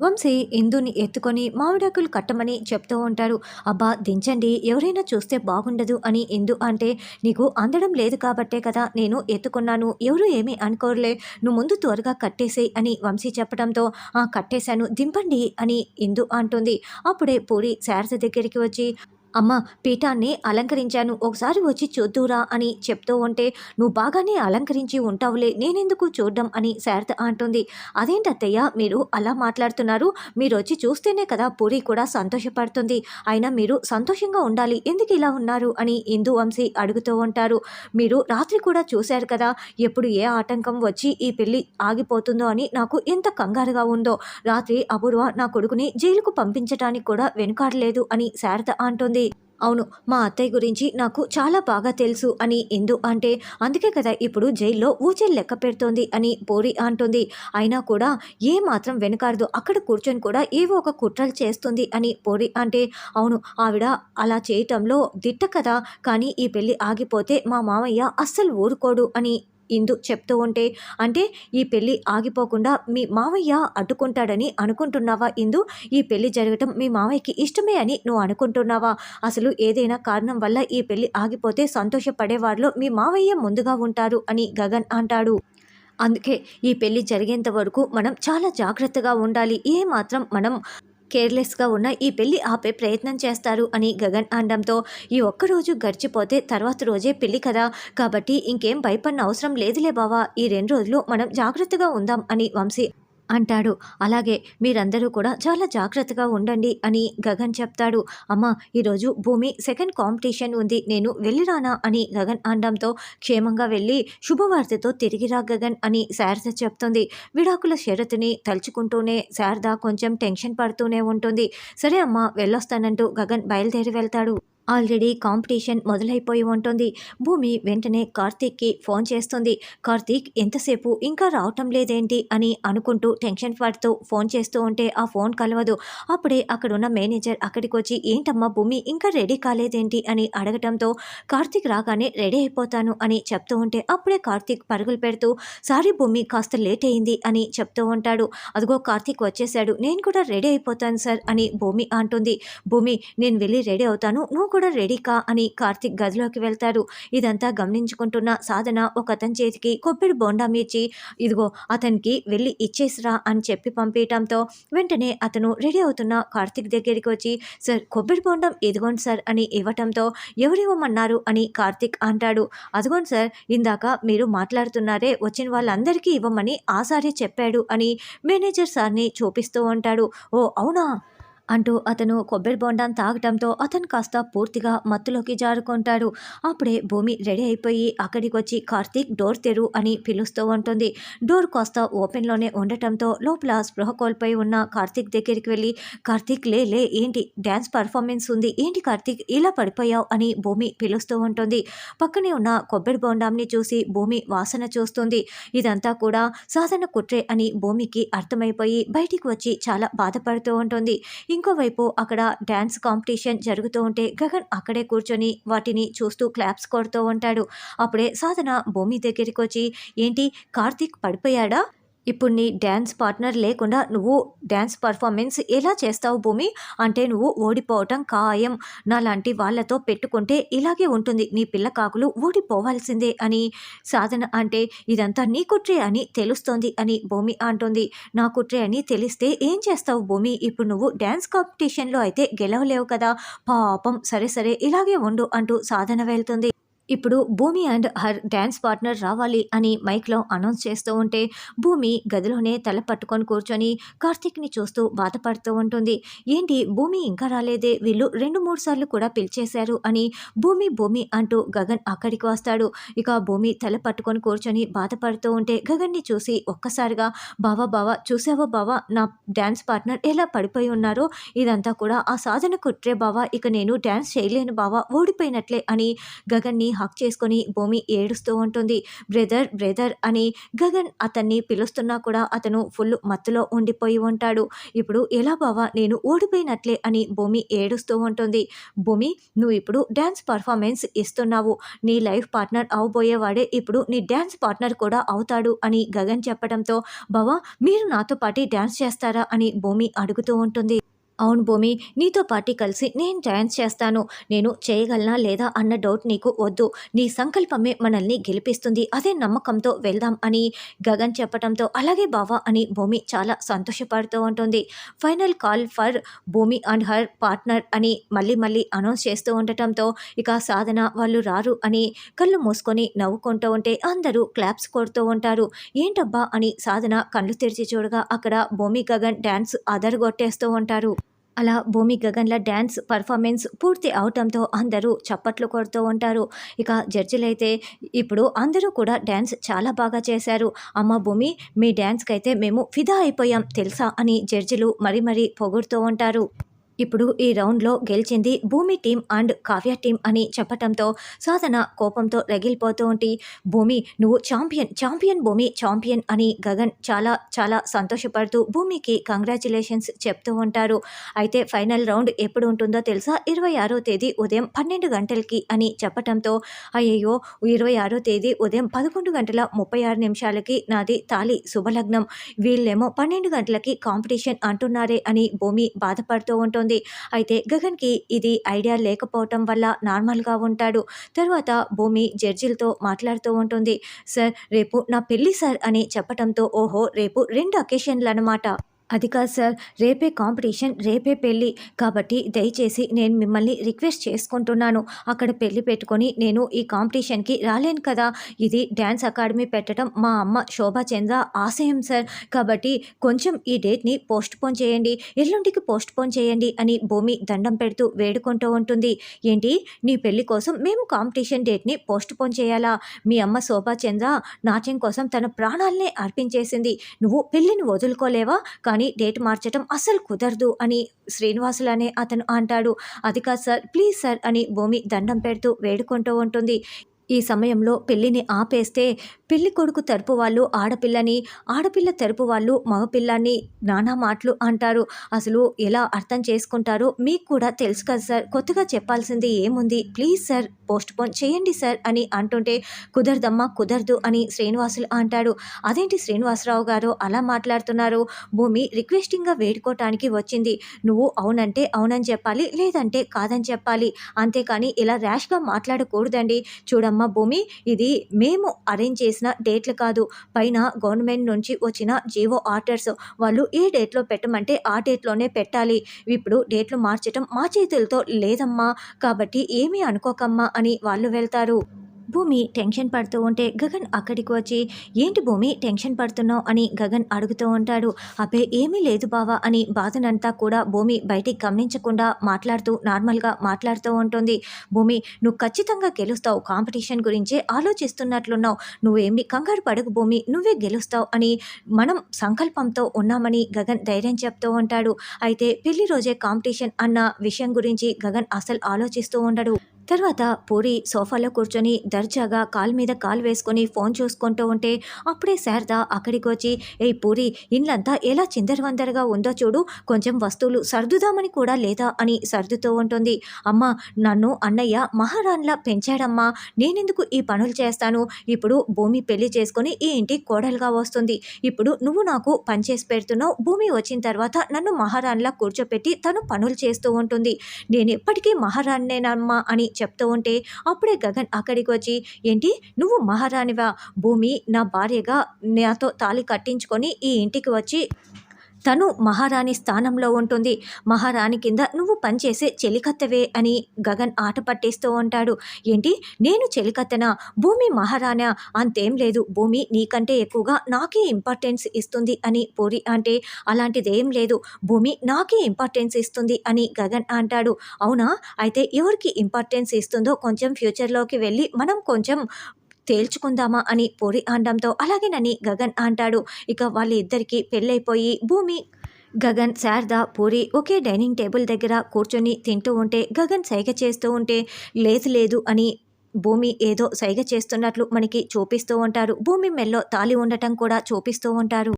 వంశీ ఇందుని ఎత్తుకొని మామిడాకులు కట్టమని చెప్తూ ఉంటాడు. అబ్బా దించండి. ఎవరైనా చూస్తే బాగుండదు అని ఇందు అంటే నీకు అందడం లేదు కాబట్టే కదా నేను ఎత్తుకున్నాను. ఎవరు ఏమీ అనుకోరులే. నువ్వు ముందు త్వరగా కట్టేసేయ్ అని వంశీ చెప్పడంతో ఆ కట్టేశాను. దింపండి అని ఇందు అంటుంది. అప్పుడే పూరి శారద దగ్గరికి వచ్చి అమ్మ పీఠాన్ని అలంకరించాను. ఒకసారి వచ్చి చూద్దురా అని చెప్తూ ఉంటే నువ్వు బాగానే అలంకరించి ఉంటావులే నేనెందుకు చూడ్డం? అని శారద అంటుంది. అదేంటత్తయ్య మీరు అలా మాట్లాడుతున్నారు. మీరు వచ్చి చూస్తేనే కదా పూరి కూడా సంతోషపడుతుంది. అయినా మీరు సంతోషంగా ఉండాలి. ఎందుకు ఇలా ఉన్నారు? అని ఇందు వంశీ అడుగుతూ ఉంటారు. మీరు రాత్రి కూడా చూశారు కదా ఎప్పుడు ఏ ఆటంకం వచ్చి ఈ పెళ్ళి ఆగిపోతుందో అని నాకు ఎంత కంగారుగా ఉందో. రాత్రి అపూర్వ నా కొడుకుని జైలుకు పంపించడానికి కూడా వెనుకాడలేదు అని శారద అంటుంది. అవును మా అత్తయ్య గురించి నాకు చాలా బాగా తెలుసు అని ఎందు అంటే అందుకే కదా ఇప్పుడు జైల్లో ఊచలు లెక్క పెడుతోంది అని పోరి అంటుంది. అయినా కూడా ఏ మాత్రం వెనకాడదు అక్కడ కూర్చొని కూడా ఏవో ఒక కుట్రలు చేస్తుంది అని పోరి అంటే అవును ఆవిడ అలా చేయటంలో దిట్ట కదా కానీ ఈ పెళ్ళి ఆగిపోతే మా మామయ్య అస్సలు ఊరుకోడు అని ఇందు చెప్తూ ఉంటే అంటే ఈ పెళ్ళి ఆగిపోకుండా మీ మావయ్య అడ్డుకుంటాడని అనుకుంటున్నావా ఇందు? ఈ పెళ్ళి జరగటం మీ మావయ్యకి ఇష్టమే అని నువ్వు అనుకుంటున్నావా? అసలు ఏదైనా కారణం వల్ల ఈ పెళ్ళి ఆగిపోతే సంతోషపడేవారిలో మీ మావయ్య ముందుగా ఉంటారు అని గగన్ అంటాడు. అందుకే ఈ పెళ్ళి జరిగేంత వరకు మనం చాలా జాగ్రత్తగా ఉండాలి. ఏ మాత్రం మనం కేర్లెస్గా ఉన్న ఈ పెళ్ళి ఆపే ప్రయత్నం చేస్తారు అని గగన్ అనడంతో ఈ ఒక్కరోజు గడిచిపోతే తర్వాత రోజే పెళ్ళి కదా. కాబట్టి ఇంకేం భయపడిన అవసరం లేదులే బావా. ఈ రెండు రోజులు మనం జాగ్రత్తగా ఉందాం అని వంశీ అంటాడు. అలాగే మీరందరూ కూడా చాలా జాగ్రత్తగా ఉండండి అని గగన్ చెప్తాడు. అమ్మ ఈరోజు భూమి సెకండ్ కాంపిటీషన్ ఉంది. నేను వెళ్ళిరానా అని గగన్ అనడంతో క్షేమంగా వెళ్ళి శుభవార్తతో తిరిగిరా గగన్ అని శారద చెప్తుంది. విడాకుల షరతుని తలుచుకుంటూనే శారద కొంచెం టెన్షన్ పడుతూనే ఉంటుంది. సరే అమ్మ వెళ్ళొస్తానంటూ గగన్ బయలుదేరి వెళ్తాడు. ఆల్రెడీ కాంపిటీషన్ మొదలైపోయి ఉంటుంది. భూమి వెంటనే కార్తీక్కి ఫోన్ చేస్తుంది. కార్తీక్ ఎంతసేపు? ఇంకా రావటం లేదేంటి? అని అనుకుంటూ టెన్షన్ పడుతూ ఫోన్ చేస్తూ ఉంటే ఆ ఫోన్ కలవదు. అప్పుడే అక్కడున్న మేనేజర్ అక్కడికి వచ్చి ఏంటమ్మా భూమి ఇంకా రెడీ కాలేదేంటి? అని అడగటంతో కార్తీక్ రాగానే రెడీ అయిపోతాను అని చెప్తూ ఉంటే అప్పుడే కార్తీక్ పరుగులు పెడుతూ సారీ భూమి కాస్త లేట్ అయింది అని చెప్తూ ఉంటాడు. అదిగో కార్తీక్ వచ్చేసాడు నేను కూడా రెడీ అయిపోతాను సార్ అని భూమి అంటుంది. భూమి నేను వెళ్ళి రెడీ అవుతాను. నువ్వు కూడా రెడీ కా అని కార్తిక్ గదిలోకి వెళ్తాడు. ఇదంతా గమనించుకుంటున్న సాధన ఒక అతని చేతికి కొబ్బరి బోండా మీర్చి ఇదిగో అతనికి వెళ్ళి ఇచ్చేసిరా అని చెప్పి పంపించడంతో వెంటనే అతను రెడీ అవుతున్న కార్తీక్ దగ్గరికి వచ్చి సార్ కొబ్బరి బోండం ఇదిగోండి సార్ అని ఇవ్వటంతో ఎవరివ్వమన్నారు అని కార్తీక్ అంటాడు. అదిగోండి సార్ ఇందాక మీరు మాట్లాడుతున్నారే వచ్చిన వాళ్ళందరికీ ఇవ్వమని ఆసారి చెప్పాడు అని మేనేజర్ సార్ని చూపిస్తూ ఉంటాడు. ఓ అవునా? అంటూ అతను కొబ్బరి బొండాన్ని తాగటంతో అతను కాస్త పూర్తిగా మత్తులోకి జారుకుంటాడు. అప్పుడే భూమి రెడీ అయిపోయి అక్కడికి వచ్చి కార్తీక్ డోర్ తెరు అని పిలుస్తూ ఉంటుంది. డోర్ కాస్త ఓపెన్లోనే ఉండటంతో లోపల స్పృహ కోల్పోయి ఉన్న కార్తీక్ దగ్గరికి వెళ్ళి కార్తీక్ లే లే ఏంటి? డ్యాన్స్ పర్ఫార్మెన్స్ ఉంది. ఏంటి కార్తీక్? ఇలా పడిపోయావు? అని భూమి పిలుస్తూ ఉంటుంది. పక్కనే ఉన్న కొబ్బరి బొండాంని చూసి భూమి వాసన చూస్తుంది. ఇదంతా కూడా సాధన కుట్రే అని భూమికి అర్థమైపోయి బయటికి వచ్చి చాలా బాధపడుతూ ఉంటుంది. ఇంకోవైపు అక్కడ డ్యాన్స్ కాంపిటీషన్ జరుగుతూ ఉంటే గగన్ అక్కడే కూర్చొని వాటిని చూస్తూ క్లాప్స్ కొడుతూ ఉంటాడు. అప్పుడే సాధన భూమి దగ్గరికి వచ్చి ఏంటి కార్తీక్ పడిపోయాడా? ఇప్పుడు నీ డ్యాన్స్ పార్ట్నర్ లేకుండా నువ్వు డ్యాన్స్ పర్ఫార్మెన్స్ ఎలా చేస్తావు భూమి? అంటే నువ్వు ఓడిపోవటం ఖాయం. నాలాంటి వాళ్ళతో పెట్టుకుంటే ఇలాగే ఉంటుంది. నీ పిల్ల కాకులు ఓడిపోవాల్సిందే అని సాధన అంటే ఇదంతా నీ కుట్రే అని తెలుస్తోంది అని భూమి అంటుంది. నా కుట్రే అని తెలిస్తే ఏం చేస్తావు భూమి? ఇప్పుడు నువ్వు డ్యాన్స్ కాంపిటీషన్లో అయితే గెలవలేవు కదా. పాపం. సరే సరే ఇలాగే ఉండు అంటూ సాధన వెళ్తుంది. ఇప్పుడు భూమి అండ్ హర్ డ్యాన్స్ పార్ట్నర్ రావాలి అని మైక్లో అనౌన్స్ చేస్తూ ఉంటే భూమి గదిలోనే తల పట్టుకొని కూర్చొని కార్తీక్ని చూస్తూ బాధపడుతూ ఉంటుంది. ఏంటి భూమి ఇంకా రాలేదే? వీళ్ళు రెండు మూడు సార్లు కూడా పిలిచేశారు అని భూమి భూమి అంటూ గగన్ అక్కడికి వస్తాడు. ఇక భూమి తల పట్టుకొని కూర్చొని బాధపడుతూ ఉంటే గగన్ని చూసి ఒక్కసారిగా బావా బావా చూసావా బావా నా డ్యాన్స్ పార్ట్నర్ ఎలా పడిపోయి ఉన్నారో? ఇదంతా కూడా ఆ సాధన కుట్రే బావా ఇక నేను డ్యాన్స్ చేయలేను బావా ఓడిపోయినట్లే అని గగన్ని హక్ చేసుకొని భూమి ఏడుస్తూ ఉంటుంది. బ్రదర్ బ్రదర్ అని గగన్ అతన్ని పిలుస్తున్నా కూడా అతను ఫుల్ మత్తులో ఉండిపోయి ఉంటాడు. ఇప్పుడు ఎలా బావా నేను ఓడిపోయినట్లే అని భూమి ఏడుస్తూ ఉంటుంది. భూమి నువ్వు ఇప్పుడు డ్యాన్స్ పర్ఫార్మెన్స్ ఇస్తున్నావు. నీ లైఫ్ పార్ట్నర్ అవబోయేవాడే ఇప్పుడు నీ డ్యాన్స్ పార్ట్నర్ కూడా అవుతాడు అని గగన్ చెప్పడంతో బావా మీరు నాతో పాటు డ్యాన్స్ చేస్తారా అని భూమి అడుగుతూ ఉంటుంది. అవును భూమి నీతో పాటు కలిసి నేను డ్యాన్స్ చేస్తాను. నేను చేయగలనా లేదా అన్న డౌట్ నీకు వద్దు. నీ సంకల్పమే మనల్ని గెలిపిస్తుంది. అదే నమ్మకంతో వెళ్దాం అని గగన్ చెప్పడంతో అలాగే బావా అని భూమి చాలా సంతోషపడుతూ ఉంటుంది. Final call for Bhoomi and her partner అని మళ్ళీ మళ్ళీ అనౌన్స్ చేస్తూ ఉండటంతో ఇక సాధన వాళ్ళు రారు అని కళ్ళు మూసుకొని నవ్వుకుంటూ ఉంటే అందరూ క్లాప్స్ కొడుతూ ఉంటారు. ఏంటబ్బా అని సాధన కళ్ళు తెరిచి చూడగా అక్కడ భూమి గగన్ డ్యాన్స్ అదరగొట్టేస్తూ ఉంటారు. అలా భూమి గగన్ల డ్యాన్స్ పర్ఫార్మెన్స్ పూర్తి అవటంతో అందరూ చప్పట్లు కొడుతూ ఉంటారు. ఇక జడ్జిలైతే ఇప్పుడు అందరూ కూడా డ్యాన్స్ చాలా బాగా చేశారు. అమ్మ భూమి మీ డ్యాన్స్కి అయితే మేము ఫిదా అయిపోయాం తెలుసా అని జడ్జిలు మరీ మరీ పొగుడుతూ ఉంటారు. ఇప్పుడు ఈ రౌండ్లో గెలిచింది భూమి టీం అండ్ కావ్య టీం అని చెప్పటంతో సాధన కోపంతో రగిలిపోతూ ఉంటే భూమి నువ్వు ఛాంపియన్ ఛాంపియన్ భూమి ఛాంపియన్ అని గగన్ చాలా చాలా సంతోషపడుతూ భూమికి కంగ్రాచులేషన్స్ చెప్తూ ఉంటారు. అయితే ఫైనల్ రౌండ్ ఎప్పుడు ఉంటుందో తెలుసా? ఇరవై ఆరో తేదీ ఉదయం పన్నెండు గంటలకి అని చెప్పటంతో అయ్యయ్యో ఇరవై ఆరో తేదీ ఉదయం పదకొండు గంటల ముప్పై ఆరు నిమిషాలకి నాది తాలి శుభలగ్నం. వీళ్ళేమో పన్నెండు గంటలకి కాంపిటీషన్ అంటున్నారే అని భూమి బాధపడుతూ ఉంటుంది. అయితే గగన్కి ఇది ఐడియా లేకపోవటం వల్ల నార్మల్గా ఉంటాడు. తర్వాత భూమి జడ్జిలతో మాట్లాడుతూ ఉంటుంది. సార్ రేపు నా పెళ్ళి సార్ అని చెప్పటంతో ఓహో రేపు రెండు అకేషన్లు అనమాట అది కాదు సార్ రేపే కాంపిటీషన్ రేపే పెళ్ళి. కాబట్టి దయచేసి నేను మిమ్మల్ని రిక్వెస్ట్ చేసుకుంటున్నాను. అక్కడ పెళ్ళి పెట్టుకొని నేను ఈ కాంపిటీషన్కి రాలేను కదా. ఇది డ్యాన్స్ అకాడమీ పెట్టడం మా అమ్మ శోభా చంద్ర ఆశయం సార్. కాబట్టి కొంచెం ఈ డేట్ని పోస్ట్ పోన్ చేయండి. ఎల్లుండికి పోస్ట్ పోన్ చేయండి అని భూమి దండం పెడుతూ వేడుకుంటూ ఉంటుంది. ఏంటి? నీ పెళ్ళి కోసం మేము కాంపిటీషన్ డేట్ని పోస్ట్ పోన్ చేయాలా? మీ అమ్మ శోభా చంద్ర నాట్యం కోసం తన ప్రాణాలనే అర్పించేసింది. నువ్వు పెళ్ళిని వదులుకోలేవా? కానీ డేట్ మార్చటం అస్సలు కుదరదు అని శ్రీనివాసులు అనే అతను అంటాడు. అది కాదు సార్ ప్లీజ్ సార్ అని భూమి దండం పెడుతూ వేడుకుంటూ ఉంటుంది. ఈ సమయంలో పెళ్ళిని ఆపేస్తే పెళ్ళి కొడుకు తరపు వాళ్ళు ఆడపిల్లని ఆడపిల్ల తరపు వాళ్ళు మగపిల్లాన్ని నానా మాటలు అంటారు. అసలు ఎలా అర్థం చేసుకుంటారో మీకు కూడా తెలుసు కదా సార్. కొత్తగా చెప్పాల్సింది ఏముంది? ప్లీజ్ సార్ పోస్ట్ పోన్ చేయండి సార్ అని అంటుంటే కుదరదమ్మా కుదరదు అని శ్రీనివాసులు అంటాడు అదేంటి శ్రీనివాసరావు గారు అలా మాట్లాడుతున్నారు? భూమి రిక్వెస్టింగ్గా వేడుకోవటానికి వచ్చింది. నువ్వు అవునంటే అవునని చెప్పాలి లేదంటే కాదని చెప్పాలి. అంతేకాని ఇలా ర్యాష్గా మాట్లాడకూడదండి. చూడమ్మా భూమి ఇది మేము అరేంజ్ చేసిన డేట్లు కాదు. పైన గవర్నమెంట్ నుంచి వచ్చిన జీవో ఆర్డర్స్ వాళ్ళు ఏ డేట్లో పెట్టమంటే ఆ డేట్లోనే పెట్టాలి. ఇప్పుడు డేట్లు మార్చటం మా చేతులతో లేదమ్మా. కాబట్టి ఏమీ అనుకోకమ్మా అని వాళ్ళు వెళ్తారు. భూమి టెన్షన్ పడుతూ ఉంటే గగన్ అక్కడికి వచ్చి ఏంటి భూమి టెన్షన్ పడుతున్నావు? అని గగన్ అడుగుతూ ఉంటాడు. అబ్బే ఏమీ లేదు బావా అని బాధనంతా కూడా భూమి బయటికి గమనించకుండా మాట్లాడుతూ నార్మల్గా మాట్లాడుతూ ఉంటుంది. భూమి నువ్వు ఖచ్చితంగా గెలుస్తావు. కాంపిటీషన్ గురించే ఆలోచిస్తున్నట్లున్నావు. నువ్వేమి కంగారు పడకు భూమి నువ్వే గెలుస్తావు అని మనం సంకల్పంతో ఉన్నామని గగన్ ధైర్యం చెప్తూ ఉంటాడు. అయితే పెళ్ళి రోజే కాంపిటీషన్ అన్న విషయం గురించి గగన్ అసలు ఆలోచిస్తూ ఉండడు. తర్వాత పూరి సోఫాలో కూర్చొని దర్జాగా కాలు మీద కాలు వేసుకొని ఫోన్ చూసుకుంటూ ఉంటే అప్పుడే శారద అక్కడికి వచ్చి ఏ పూరి ఇల్లంతా ఎలా చిందరవందరగా ఉందో చూడు. కొంచెం వస్తువులు సర్దుదామని కూడా లేదా? అని సర్దుతూ ఉంటుంది. అమ్మ నన్ను అన్నయ్య మహారాణిలా పెంచాడమ్మా. నేనెందుకు ఈ పనులు చేస్తాను? ఇప్పుడు భూమి పెళ్ళి చేసుకొని ఈ ఇంటి కోడలుగా వస్తుంది. ఇప్పుడు నువ్వు నాకు పనిచేసి పెడుతున్నావు. భూమి వచ్చిన తర్వాత నన్ను మహారాణ్లా కూర్చోపెట్టి తను పనులు చేస్తూ ఉంటుంది. నేను ఎప్పటికీ మహారాణినేనమ్మా అని చెప్తూ ఉంటే అప్పుడే గగన్ అక్కడికి వచ్చి ఏంటి? నువ్వు మహారాణివా? భూమి నా భార్యగా నాతో తాళి కట్టించుకొని ఈ ఇంటికి వచ్చి తను మహారాణి స్థానంలో ఉంటుంది. మహారాణి కింద నువ్వు పనిచేసే చెలికత్తవే అని గగన్ ఆట పట్టేస్తూ ఉంటాడు. ఏంటి? నేను చెలికత్తనా? భూమి మహారాణా? అంతేం లేదు. భూమి నీకంటే ఎక్కువగా నాకే ఇంపార్టెన్స్ ఇస్తుంది అని పూరి అంటే అలాంటిదేం లేదు. భూమి నాకే ఇంపార్టెన్స్ ఇస్తుంది అని గగన్ అంటాడు. అవునా? అయితే ఎవరికి ఇంపార్టెన్స్ ఇస్తుందో కొంచెం ఫ్యూచర్లోకి వెళ్ళి మనం కొంచెం తేల్చుకుందామా అని పూరి అనడంతో అలాగేనని గగన్ అంటాడు. ఇక వాళ్ళిద్దరికీ పెళ్ళైపోయి భూమి. గగన్ శారద పూరి ఒకే డైనింగ్ టేబుల్ దగ్గర కూర్చొని తింటూ ఉంటే గగన్ సైగ చేస్తూ ఉంటే లేదు లేదు అని భూమి ఏదో సైగ చేస్తున్నట్లు మనకి చూపిస్తూ ఉంటారు. భూమి మెల్లో తాలి ఉండటం కూడా చూపిస్తూ ఉంటారు.